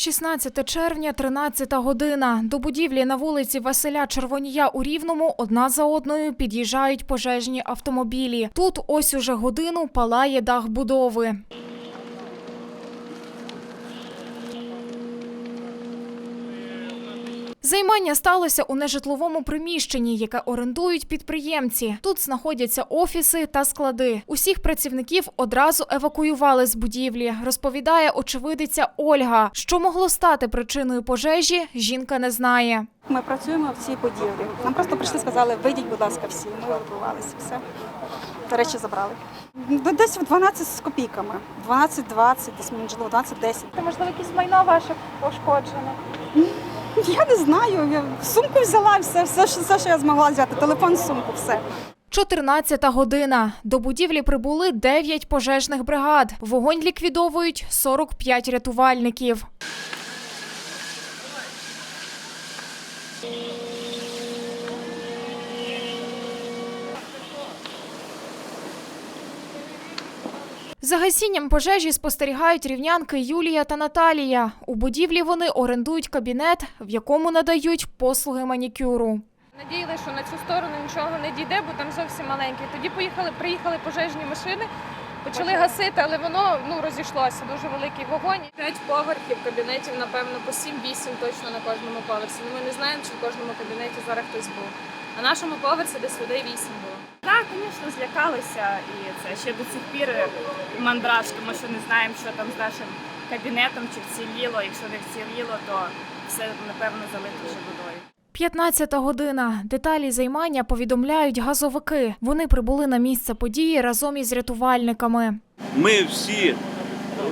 16 червня, 13 година. До будівлі на вулиці Василя Червонія у Рівному одна за одною під'їжджають пожежні автомобілі. Тут ось уже годину палає дах будови. Займання сталося у нежитловому приміщенні, яке орендують підприємці. Тут знаходяться офіси та склади. Усіх працівників одразу евакуювали з будівлі. Розповідає очевидиця Ольга. Що могло стати причиною пожежі, жінка не знає. Ми працюємо в цій будівлі. Нам просто прийшли, сказали, вийдіть, будь ласка, всі. Ми евакуювалися, все. Речі забрали. Ну, Десь в 12 з копійками. 12-20, десь можливо 12-10. Можливо якесь майно ваше пошкоджене. Я не знаю. Я сумку взяла, все, все, все, що я змогла взяти. Телефон, сумку, все. 14 година. До будівлі прибули 9 пожежних бригад. Вогонь ліквідовують 45 рятувальників. За гасінням пожежі спостерігають рівнянки Юлія та Наталія. У будівлі вони орендують кабінет, в якому надають послуги манікюру. Надіялися, що на цю сторону нічого не дійде, бо там зовсім маленький. Тоді поїхали, приїхали пожежні машини, почали гасити, але воно ну розійшлося. Дуже великий вогонь. П'ять поверхів кабінетів, напевно, по 7-8 точно на кожному поверсі. Ну, ми не знаємо, чи в кожному кабінеті зараз хтось був. На нашому поверсі десь людей 8 було. Так, звісно, злякалися, і це ще до сих пір мандраж, тому що не знаємо, що там з нашим кабінетом, чи вціліло. Якщо не вціліло, то все напевно залито вже водою. 15 година. Деталі займання повідомляють газовики. Вони прибули на місце події разом із рятувальниками. Ми всі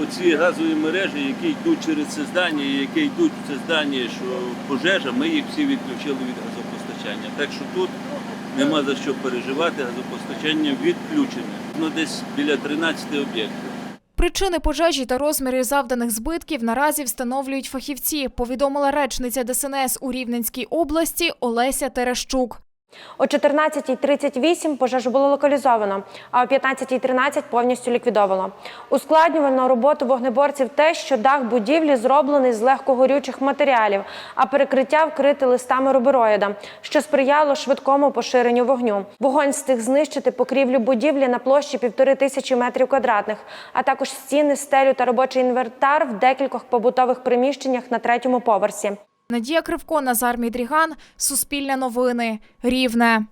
оці газові мережі, які йдуть через це здання, які йдуть в це здання, що пожежа, ми їх всі відключили від газопостачання. Так що тут нема за що переживати, газопостачання відключене. Ну десь біля 13 об'єктів. Причини пожежі та розміри завданих збитків наразі встановлюють фахівці. Повідомила речниця ДСНС у Рівненській області Олеся Терещук. О 14.38 пожежу було локалізовано, а о 15.13 повністю ліквідовано. Ускладнювально роботу вогнеборців те, що дах будівлі зроблений з легкогорючих матеріалів, а перекриття вкрите листами рубероїда, що сприяло швидкому поширенню вогню. Вогонь встиг знищити покрівлю будівлі на площі півтори тисячі метрів квадратних, а також стіни, стелю та робочий інвентар в декількох побутових приміщеннях на третьому поверсі. Надія Кривко, Назар Мідріган, Суспільне новини, Рівне.